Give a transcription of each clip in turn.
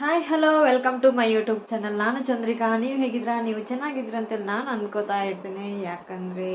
Hi hello welcome to my YouTube channel ನಾನು ಚಂದ್ರಿಕಾ. ನೀವು ಹೇಗಿದ್ದೀರಾ? ನೀವು ಚೆನ್ನಾಗಿದ್ದೀರ ಅಂತೇಳಿ ನಾನು ಅನ್ಕೋತಾ ಇರ್ತೀನಿ. ಯಾಕಂದರೆ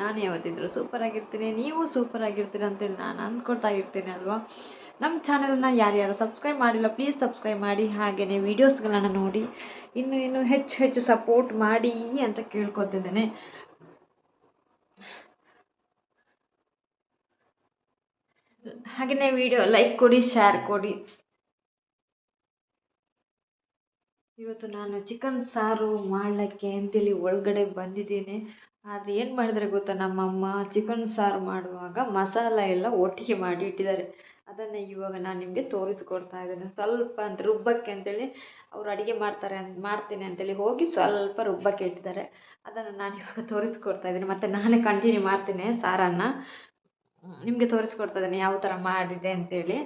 ನಾನು ಯಾವತ್ತಿದ್ರು ಸೂಪರ್ ಆಗಿರ್ತೀನಿ. ನೀವು ಸೂಪರ್ ಅಂತೇಳಿ ನಾನು ಅಂದ್ಕೊಳ್ತಾ ಇರ್ತೀನಿ ಅಲ್ವಾ? ನಮ್ಮ ಚಾನೆಲ್ನ ಯಾರ್ಯಾರು ಸಬ್ಸ್ಕ್ರೈಬ್ ಮಾಡಿಲ್ಲ ಪ್ಲೀಸ್ ಸಬ್ಸ್ಕ್ರೈಬ್ ಮಾಡಿ. ಹಾಗೆಯೇ ವೀಡಿಯೋಸ್ಗಳನ್ನು ನೋಡಿ, ಇನ್ನು ಇನ್ನು ಹೆಚ್ಚು ಹೆಚ್ಚು ಸಪೋರ್ಟ್ ಮಾಡಿ ಅಂತ ಕೇಳ್ಕೊತಿದ್ದೇನೆ. ಹಾಗೆಯೇ ವಿಡಿಯೋ ಲೈಕ್ ಕೊಡಿ ಶೇರ್ ಕೊಡಿ. ಇವತ್ತು ನಾನು ಚಿಕನ್ ಸಾರು ಮಾಡಲಿಕ್ಕೆ ಅಂತೇಳಿ ಒಳಗಡೆ ಬಂದಿದ್ದೀನಿ. ಆದರೆ ಏನು ಮಾಡಿದರೆ ಗೊತ್ತಾ, ನಮ್ಮಮ್ಮ ಚಿಕನ್ ಸಾರು ಮಾಡುವಾಗ ಮಸಾಲ ಎಲ್ಲ ಒಟ್ಟಿಗೆ ಮಾಡಿ ಇಟ್ಟಿದ್ದಾರೆ. ಅದನ್ನು ಇವಾಗ ನಾನು ನಿಮಗೆ ತೋರಿಸ್ಕೊಡ್ತಾ ಇದ್ದೇನೆ. ಸ್ವಲ್ಪ ಅಂತ ರುಬ್ಬಕ್ಕೆ ಅಂತೇಳಿ ಅವರು ಅಡುಗೆ ಮಾಡ್ತಾರೆ ಅಂತ ಮಾಡ್ತೀನಿ ಅಂತೇಳಿ ಹೋಗಿ ಸ್ವಲ್ಪ ರುಬ್ಬಕ್ಕೆ ಇಟ್ಟಿದ್ದಾರೆ. ಅದನ್ನು ನಾನು ಇವಾಗ ತೋರಿಸ್ಕೊಡ್ತಾ ಇದ್ದೀನಿ. ಮತ್ತು ನಾನೇ ಕಂಟಿನ್ಯೂ ಮಾಡ್ತೀನಿ ಸಾರನ್ನು. ನಿಮಗೆ ತೋರಿಸ್ಕೊಡ್ತಾ ಇದ್ದೀನಿ ಯಾವ ಥರ ಮಾಡಿದೆ ಅಂತೇಳಿ.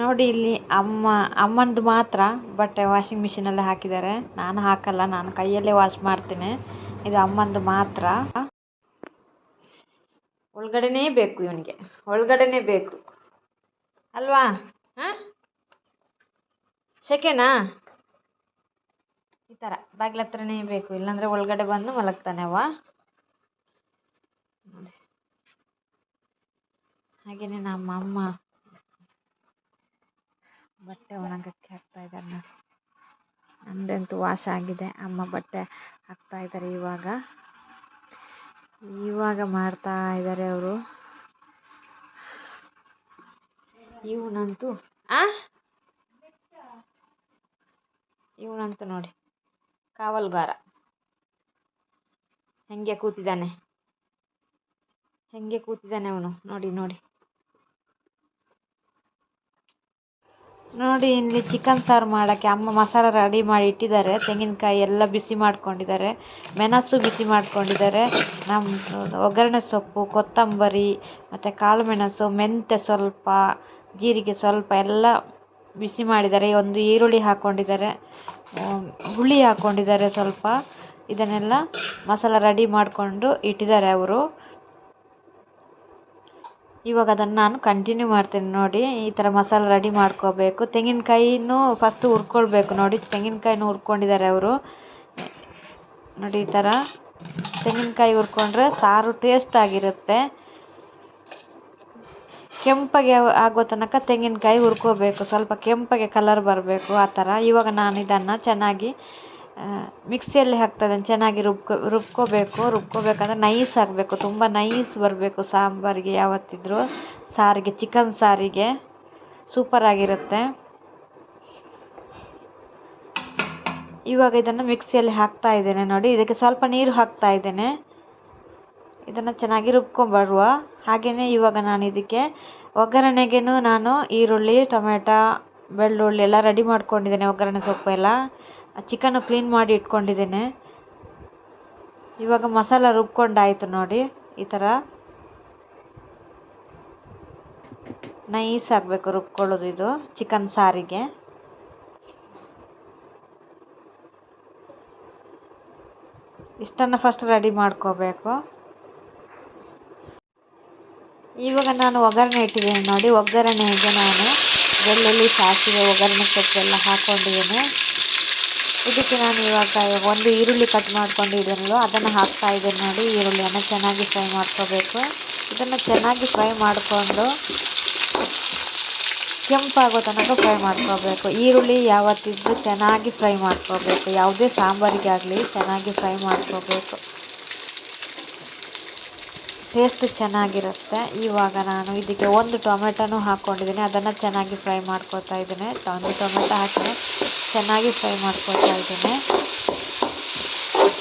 ನೋಡಿ ಇಲ್ಲಿ ಅಮ್ಮ, ಅಮ್ಮಂದು ಮಾತ್ರ ಬಟ್ಟೆ ವಾಷಿಂಗ್ ಮಿಷಿನಲ್ಲಿ ಹಾಕಿದ್ದಾರೆ. ನಾನು ಹಾಕಲ್ಲ, ನಾನು ಕೈಯಲ್ಲೇ ವಾಶ್ ಮಾಡ್ತೀನಿ. ಇದು ಅಮ್ಮಂದು ಮಾತ್ರ. ಒಳಗಡೆನೇ ಬೇಕು ಇವನಿಗೆ, ಒಳಗಡೆನೇ ಬೇಕು. ಅಲ್ವಾ? ಹಾಂ? ಸೆಕೆನಾ ಈ ಥರ, ಬಾಗಿಲ ಹತ್ರನೇ ಬೇಕು, ಇಲ್ಲಾಂದರೆ ಒಳಗಡೆ ಬಂದು ಮಲಗ್ತಾನೆ ಅವ ನೋಡಿ. ನಮ್ಮ ಅಮ್ಮ. ಬಟ್ಟೆ ಒಣಗಕ್ಕೆ ಹಾಕ್ತಾ ಇದ್ದಾರೆ ನೋಡಿ. ನಂದಂತೂ ವಾಶ್ ಆಗಿದೆ. ಅಮ್ಮ ಬಟ್ಟೆ ಹಾಕ್ತಾ ಇದ್ದಾರೆ ಇವಾಗ. ಇವಾಗ ಮಾಡ್ತಾ ಇದ್ದಾರೆ ಅವರು. ಇವನಂತೂ, ಆ? ಇವನಂತೂ ನೋಡಿ, ಕಾವಲುಗಾರ. ಹೆಂಗೆ ಕೂತಿದ್ದಾನೆ? ಹೆಂಗೆ ಕೂತಿದ್ದಾನೆ ಅವನು? ನೋಡಿ ನೋಡಿ. ನೋಡಿ ಇಲ್ಲಿ ಚಿಕನ್ ಸಾರು ಮಾಡೋಕ್ಕೆ ಅಮ್ಮ ಮಸಾಲ ರೆಡಿ ಮಾಡಿ ಇಟ್ಟಿದ್ದಾರೆ. ತೆಂಗಿನಕಾಯಿ ಎಲ್ಲ ಬಿಸಿ ಮಾಡ್ಕೊಂಡಿದ್ದಾರೆ. ಮೆಣಸು ಬಿಸಿ ಮಾಡ್ಕೊಂಡಿದ್ದಾರೆ. ನಮ್ಮ ಒಗ್ಗರಣೆ ಸೊಪ್ಪು, ಕೊತ್ತಂಬರಿ, ಮತ್ತು ಕಾಳು ಮೆಣಸು, ಮೆಂತ್ಯ ಸ್ವಲ್ಪ, ಜೀರಿಗೆ ಸ್ವಲ್ಪ ಎಲ್ಲ ಬಿಸಿ ಮಾಡಿದ್ದಾರೆ. ಒಂದು ಈರುಳ್ಳಿ ಹಾಕ್ಕೊಂಡಿದ್ದಾರೆ ಹುಳಿ ಹಾಕ್ಕೊಂಡಿದ್ದಾರೆ ಸ್ವಲ್ಪ. ಇದನ್ನೆಲ್ಲ ಮಸಾಲ ರೆಡಿ ಮಾಡಿಕೊಂಡು ಇಟ್ಟಿದ್ದಾರೆ ಅವರು. ಇವಾಗ ಅದನ್ನು ನಾನು ಕಂಟಿನ್ಯೂ ಮಾಡ್ತೀನಿ ನೋಡಿ. ಈ ಥರ ಮಸಾಲೆ ರೆಡಿ ಮಾಡ್ಕೋಬೇಕು. ತೆಂಗಿನಕಾಯಿನೂ ಫಸ್ಟು ಹುರ್ಕೊಳ್ಬೇಕು ನೋಡಿ. ತೆಂಗಿನಕಾಯಿನೂ ಹುರ್ಕೊಂಡಿದ್ದಾರೆ ಅವರು. ನೋಡಿ ಈ ಥರ ತೆಂಗಿನಕಾಯಿ ಹುರ್ಕೊಂಡ್ರೆ ಸಾರು ಟೇಸ್ಟ್ ಆಗಿರುತ್ತೆ. ಕೆಂಪಗೆ ಆಗೋ ತನಕ ತೆಂಗಿನಕಾಯಿ ಹುರ್ಕೋಬೇಕು. ಸ್ವಲ್ಪ ಕೆಂಪಗೆ ಕಲರ್ ಬರಬೇಕು ಆ ಥರ ಇವಾಗ ನಾನು ಇದನ್ನು ಚೆನ್ನಾಗಿ ಮಿಕ್ಸಿಯಲ್ಲಿ ಹಾಕ್ತಾಯಿದ್ದೇನೆ ಚೆನ್ನಾಗಿ ರುಬ್ಕೊ, ರುಬ್ಕೊಬೇಕು. ರುಬ್ಕೊಬೇಕಂದ್ರೆ ನೈಸ್ ಆಗಬೇಕು. ತುಂಬ ನೈಸ್ ಬರಬೇಕು ಸಾಂಬಾರಿಗೆ ಯಾವತ್ತಿದ್ರೂ. ಸಾರಿಗೆ, ಚಿಕನ್ ಸಾರಿಗೆ. ಸೂಪರಾಗಿರುತ್ತೆ ಇವಾಗ ಇದನ್ನು ಮಿಕ್ಸಿಯಲ್ಲಿ ಹಾಕ್ತಾ ಇದ್ದೇನೆ ನೋಡಿ. ಇದಕ್ಕೆ ಸ್ವಲ್ಪ ನೀರು ಹಾಕ್ತಾ ಇದ್ದೇನೆ. ಇದನ್ನು ಚೆನ್ನಾಗಿ ರುಬ್ಕೊಂಬರುವ ಹಾಗೆಯೇ ಇವಾಗ ನಾನು ಇದಕ್ಕೆ ಒಗ್ಗರಣೆಗೇನು ನಾನು ಈರುಳ್ಳಿ, ಟೊಮೆಟೊ, ಬೆಳ್ಳುಳ್ಳಿ ಎಲ್ಲ ರೆಡಿ ಮಾಡ್ಕೊಂಡಿದ್ದೇನೆ ಒಗ್ಗರಣೆ ಸೊಪ್ಪು ಎಲ್ಲ ಚಿಕನ್ನು ಕ್ಲೀನ್ ಮಾಡಿ ಇಟ್ಕೊಂಡಿದ್ದೀನಿ. ಇವಾಗ ಮಸಾಲ ರುಬ್ಕೊಂಡಾಯಿತು ನೋಡಿ, ಈ ಥರ. ನೈಸ್ ಆಗಬೇಕು ರುಬ್ಕೊಳ್ಳೋದು ಇದು, ಚಿಕನ್ ಸಾರಿಗೆ. ಇಷ್ಟನ್ನು ಫಸ್ಟ್ ರೆಡಿ ಮಾಡ್ಕೋಬೇಕು. ಇವಾಗ ನಾನು ಒಗ್ಗರಣೆ ಇಟ್ಟಿದ್ದೀನಿ ನೋಡಿ, ಒಗ್ಗರಣೆಗೆ ನಾನು ಬೆಳ್ಳುಳ್ಳಿ ಸಾಸಿವೆ ಒಗ್ಗರಣೆ ಸೊಪ್ಪೆಲ್ಲ ಹಾಕ್ಕೊಂಡಿದ್ದೇನೆ ಇದಕ್ಕೆ ನಾನು ಇವಾಗ ಒಂದು ಈರುಳ್ಳಿ ಕಟ್ ಮಾಡ್ಕೊಂಡಿದ್ದೀನಲ್ವ ಅದನ್ನು ಹಾಕ್ತಾ ಇದ್ದೀನಿ ನೋಡಿ, ಈರುಳ್ಳಿಯನ್ನು ಚೆನ್ನಾಗಿ ಫ್ರೈ ಮಾಡ್ಕೋಬೇಕು. ಇದನ್ನು ಚೆನ್ನಾಗಿ ಫ್ರೈ ಮಾಡಿಕೊಂಡು ಕೆಂಪಾಗೋ ತನಕ ಫ್ರೈ ಮಾಡ್ಕೋಬೇಕು. ಈರುಳ್ಳಿ ಯಾವತ್ತಿದ್ರೂ ಚೆನ್ನಾಗಿ ಫ್ರೈ ಮಾಡ್ಕೋಬೇಕು. ಯಾವುದೇ ಸಾಂಬಾರಿಗೆ ಆಗಲಿ ಚೆನ್ನಾಗಿ ಫ್ರೈ ಮಾಡ್ಕೋಬೇಕು. ಟೇಸ್ಟ್ ಚೆನ್ನಾಗಿರುತ್ತೆ. ಇವಾಗ ನಾನು ಇದಕ್ಕೆ ಒಂದು ಟೊಮೆಟೊನೂ ಹಾಕ್ಕೊಂಡಿದ್ದೀನಿ. ಅದನ್ನು ಚೆನ್ನಾಗಿ ಫ್ರೈ ಮಾಡ್ಕೊತಾ ಇದ್ದೀನಿ. ಒಂದು ಟೊಮೆಟೊ ಹಾಕಿ ಚೆನ್ನಾಗಿ ಫ್ರೈ ಮಾಡ್ಕೊತಾ ಇದ್ದೀನಿ.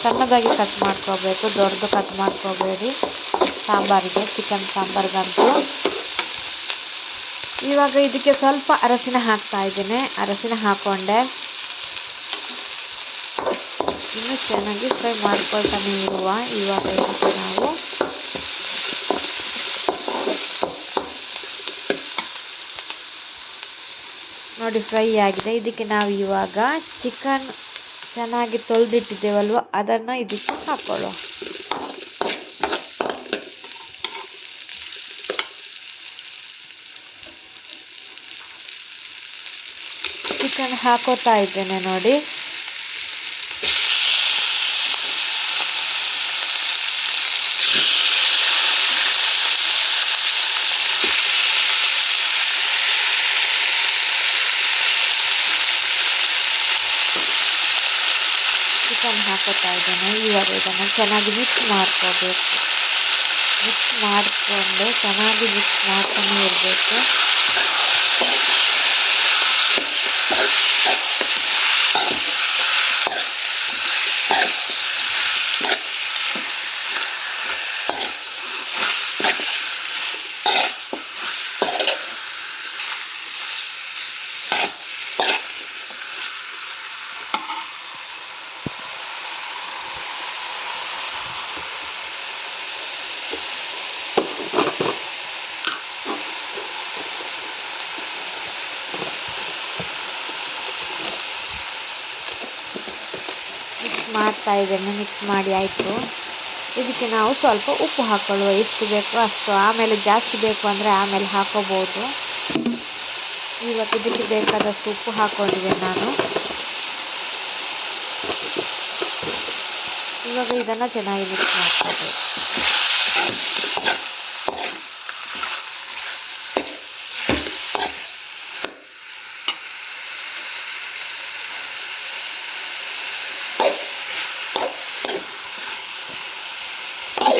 ಸಣ್ಣದಾಗಿ ಕಟ್ ಮಾಡ್ಕೋಬೇಕು. ದೊಡ್ಡದು ಕಟ್ ಮಾಡ್ಕೋಬೇಡಿ. ಸಾಂಬಾರಿಗೆ, ಚಿಕನ್ ಸಾಂಬಾರಿಗಂತೂ. ಇವಾಗ ಇದಕ್ಕೆ ಸ್ವಲ್ಪ ಅರಸಿನ ಹಾಕ್ತಾ ಇದ್ದೀನಿ. ಅರಸಿನ ಹಾಕ್ಕೊಂಡೆ. ಇನ್ನೂ ಚೆನ್ನಾಗಿ ಫ್ರೈ ಮಾಡ್ಕೊಳ್ತಾನೆ ಇರುವ. ಇವಾಗ ಇದಕ್ಕೆ ನಾವು ನೋಡಿ ಫ್ರೈ ಆಗಿದೆ. ಇದಕ್ಕೆ ನಾವು ಇವಾಗ ಚಿಕನ್ ಚೆನ್ನಾಗಿ ತೊಳೆದಿಟ್ಟಿದ್ದೇವಲ್ವ? ಅದನ್ನು ಇದಕ್ಕೆ ಹಾಕ್ಕೊಳ್ಳೋ ಚಿಕನ್ ಹಾಕೋತಾ ಇದ್ದೇನೆ ನೋಡಿ. ಚಿಕನ್ ಹಾಕೋತಾ ಇದ್ದೇನೆ. ಇವಾಗ ಇದನ್ನು ಚೆನ್ನಾಗಿ ಮಿಕ್ಸ್ ಮಾಡ್ಕೋಬೇಕು. ಮಿಕ್ಸ್ ಮಾಡಿಕೊಂಡು ಚೆನ್ನಾಗಿ ಮಿಕ್ಸ್ ಮಾಡ್ಕೊಂಡು ಇರಬೇಕು ಮಿಕ್ಸ್ ಮಾಡ್ತಾ ಇದ್ದೇನೆ ಮಿಕ್ಸ್ ಮಾಡಿ ಆಯಿತು. ಇದಕ್ಕೆ ನಾವು ಸ್ವಲ್ಪ ಉಪ್ಪು ಹಾಕ್ಕೊಳ್ಳುವ ಎಷ್ಟು ಬೇಕೋ ಅಷ್ಟು. ಆಮೇಲೆ ಜಾಸ್ತಿ ಬೇಕು ಅಂದರೆ ಆಮೇಲೆ ಹಾಕೋಬೋದು. ಇವತ್ತು ಇದಕ್ಕೆ ಬೇಕಾದಷ್ಟು ಉಪ್ಪು ಹಾಕ್ಕೊಂಡಿದ್ದೇನೆ ನಾನು. ಇವಾಗ ಇದನ್ನು ಚೆನ್ನಾಗಿ ಮಿಕ್ಸ್ ಮಾಡ್ಕೋಬೇಕು.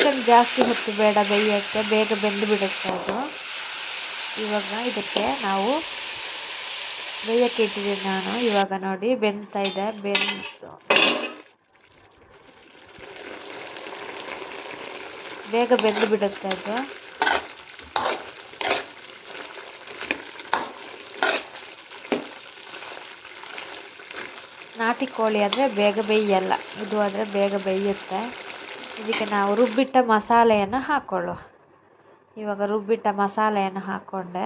ಚಿಕನ್ ಜಾಸ್ತಿ ಹೊತ್ತು ಬೇಡ, ಬೇಯೋಕ್ಕೆ ಬೇಗ ಬೆಂದು ಬಿಡುತ್ತೆ ಅದು. ಇವಾಗ ಇದಕ್ಕೆ ನಾವು ಬೇಯೋಕ್ಕೆ ಇಟ್ಟಿದ್ದೀನಿ ನಾನು. ಇವಾಗ ನೋಡಿ ಬೆಂತಾ ಇದೆ, ಬೆಂದು. ಬೇಗ ಬೆಂದು ಬಿಡುತ್ತೆ ಅದು. ನಾಟಿ ಕೋಳಿ ಆದರೆ ಬೇಗ ಬೇಯಲ್ಲ. ಇದು ಆದರೆ ಬೇಗ ಬೇಯುತ್ತೆ. ಇದಕ್ಕೆ ನಾವು ರುಬ್ಬಿಟ್ಟ ಮಸಾಲೆಯನ್ನು ಹಾಕ್ಕೊಳ್ಳುವ ಇವಾಗ ರುಬ್ಬಿಟ್ಟ ಮಸಾಲೆಯನ್ನು ಹಾಕ್ಕೊಂಡೆ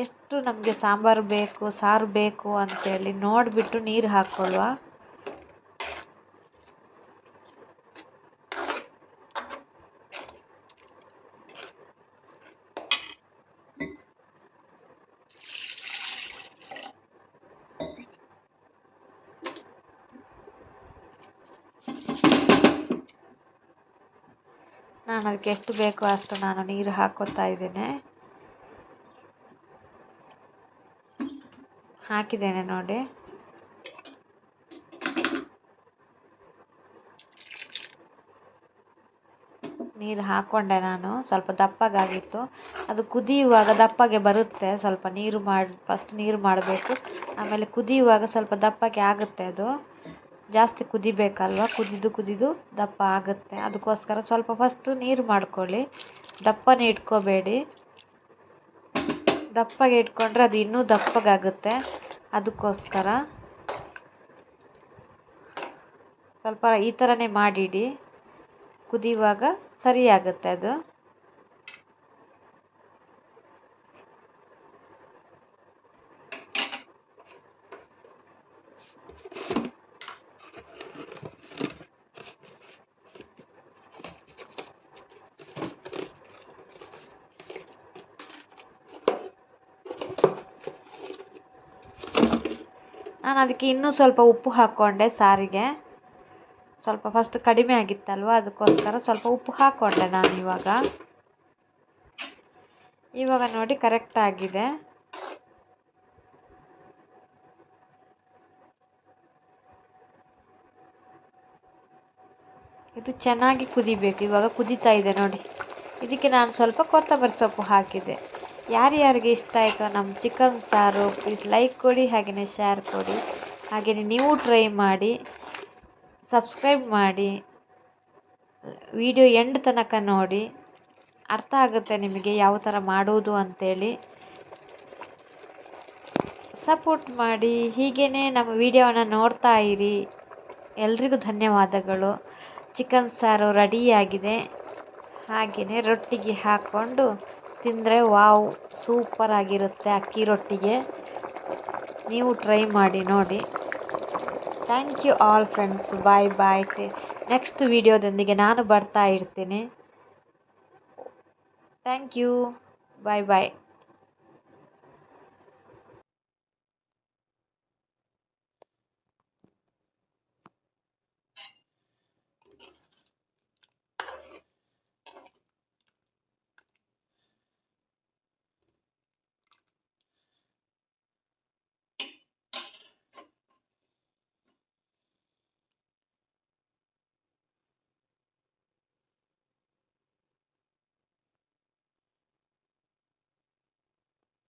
ಎಷ್ಟು ನಮಗೆ ಸಾಂಬಾರು ಬೇಕು, ಸಾರು ಬೇಕು ಅಂತೇಳಿ ನೋಡಿಬಿಟ್ಟು ನೀರು ಹಾಕ್ಕೊಳ್ಳುವ ನಾನು ಅದಕ್ಕೆ ಎಷ್ಟು ಬೇಕೋ ಅಷ್ಟು ನಾನು ನೀರು ಹಾಕೋತಾ ಇದ್ದೇನೆ. ಹಾಕಿದ್ದೇನೆ ನೋಡಿ. ನೀರು ಹಾಕ್ಕೊಂಡೆ ನಾನು, ಸ್ವಲ್ಪ ದಪ್ಪಗಾಗಿತ್ತು. ಅದು ಕುದಿಯುವಾಗ ದಪ್ಪಗೆ ಬರುತ್ತೆ, ಸ್ವಲ್ಪ ನೀರು ಮಾಡಿ ಫಸ್ಟ್ ನೀರು ಮಾಡಬೇಕು. ಆಮೇಲೆ ಕುದಿಯುವಾಗ ಸ್ವಲ್ಪ ದಪ್ಪಗೆ ಆಗುತ್ತೆ ಅದು. ಜಾಸ್ತಿ ಕುದಿಬೇಕಲ್ವ? ಕುದಿದು ಕುದಿದು ದಪ್ಪ ಆಗುತ್ತೆ. ಅದಕ್ಕೋಸ್ಕರ ಸ್ವಲ್ಪ ಫಸ್ಟು ನೀರು ಮಾಡ್ಕೊಳ್ಳಿ. ದಪ್ಪನೇ ಇಟ್ಕೋಬೇಡಿ. ದಪ್ಪಗೆ ಇಟ್ಕೊಂಡ್ರೆ ಅದು ಇನ್ನೂ ದಪ್ಪಗಾಗುತ್ತೆ. ಅದಕ್ಕೋಸ್ಕರ ಸ್ವಲ್ಪ ಈ ಥರನೇ ಮಾಡಿಡಿ. ಕುದಿಯುವಾಗ ಸರಿಯಾಗುತ್ತೆ ಅದು. ನಾನು ಅದಕ್ಕೆ ಇನ್ನೂ ಸ್ವಲ್ಪ ಉಪ್ಪು ಹಾಕ್ಕೊಂಡೆ ಸಾರಿಗೆ. ಸ್ವಲ್ಪ ಫಸ್ಟ್ ಕಡಿಮೆ ಆಗಿತ್ತಲ್ವ? ಅದಕ್ಕೋಸ್ಕರ ಸ್ವಲ್ಪ ಉಪ್ಪು ಹಾಕ್ಕೊಂಡೆ ನಾನು ಇವಾಗ. ಇವಾಗ ನೋಡಿ ಕರೆಕ್ಟ್ ಆಗಿದೆ. ಇದು ಚೆನ್ನಾಗಿ ಕುದಿಬೇಕು. ಇವಾಗ ಕುದೀತಾ ಇದೆ ನೋಡಿ. ಇದಕ್ಕೆ ನಾನು ಸ್ವಲ್ಪ ಕೊತ್ತಂಬರಿ ಸೊಪ್ಪು ಹಾಕಿದೆ ಯಾರ್ಯಾರಿಗೆ ಇಷ್ಟ ಆಯಿತು ನಮ್ಮ ಚಿಕನ್ ಸಾರು ಪ್ಲೀಸ್ ಲೈಕ್ ಕೊಡಿ ಹಾಗೆಯೇ ಶೇರ್ ಕೊಡಿ. ಹಾಗೆಯೇ ನೀವು ಟ್ರೈ ಮಾಡಿ ಸಬ್ಸ್ಕ್ರೈಬ್ ಮಾಡಿ ವಿಡಿಯೋ ಎಂಡ್ ತನಕ ನೋಡಿ, ಅರ್ಥ ಆಗುತ್ತೆ ನಿಮಗೆ ಯಾವ ಥರ ಮಾಡುವುದು ಅಂತೇಳಿ. ಸಪೋರ್ಟ್ ಮಾಡಿ ಹೀಗೇ ನಮ್ಮ ವಿಡಿಯೋವನ್ನು ನೋಡ್ತಾ ಇರಿ. ಎಲ್ರಿಗೂ ಧನ್ಯವಾದಗಳು. ಚಿಕನ್ ಸಾರು ರೆಡಿಯಾಗಿದೆ ಹಾಗೆಯೇ ರೊಟ್ಟಿಗೆ ಹಾಕ್ಕೊಂಡು ತಿಂದರೆ ವಾವ್, ಸೂಪರ್ ಆಗಿರುತ್ತೆ ಅಕ್ಕಿ ರೊಟ್ಟಿಗೆ. ನೀವು ಟ್ರೈ ಮಾಡಿ ನೋಡಿ. Thank you all friends bye bye next ವೀಡಿಯೋದೊಂದಿಗೆ ನಾನು ಬರ್ತಾ ಇರ್ತೀನಿ. Thank you bye bye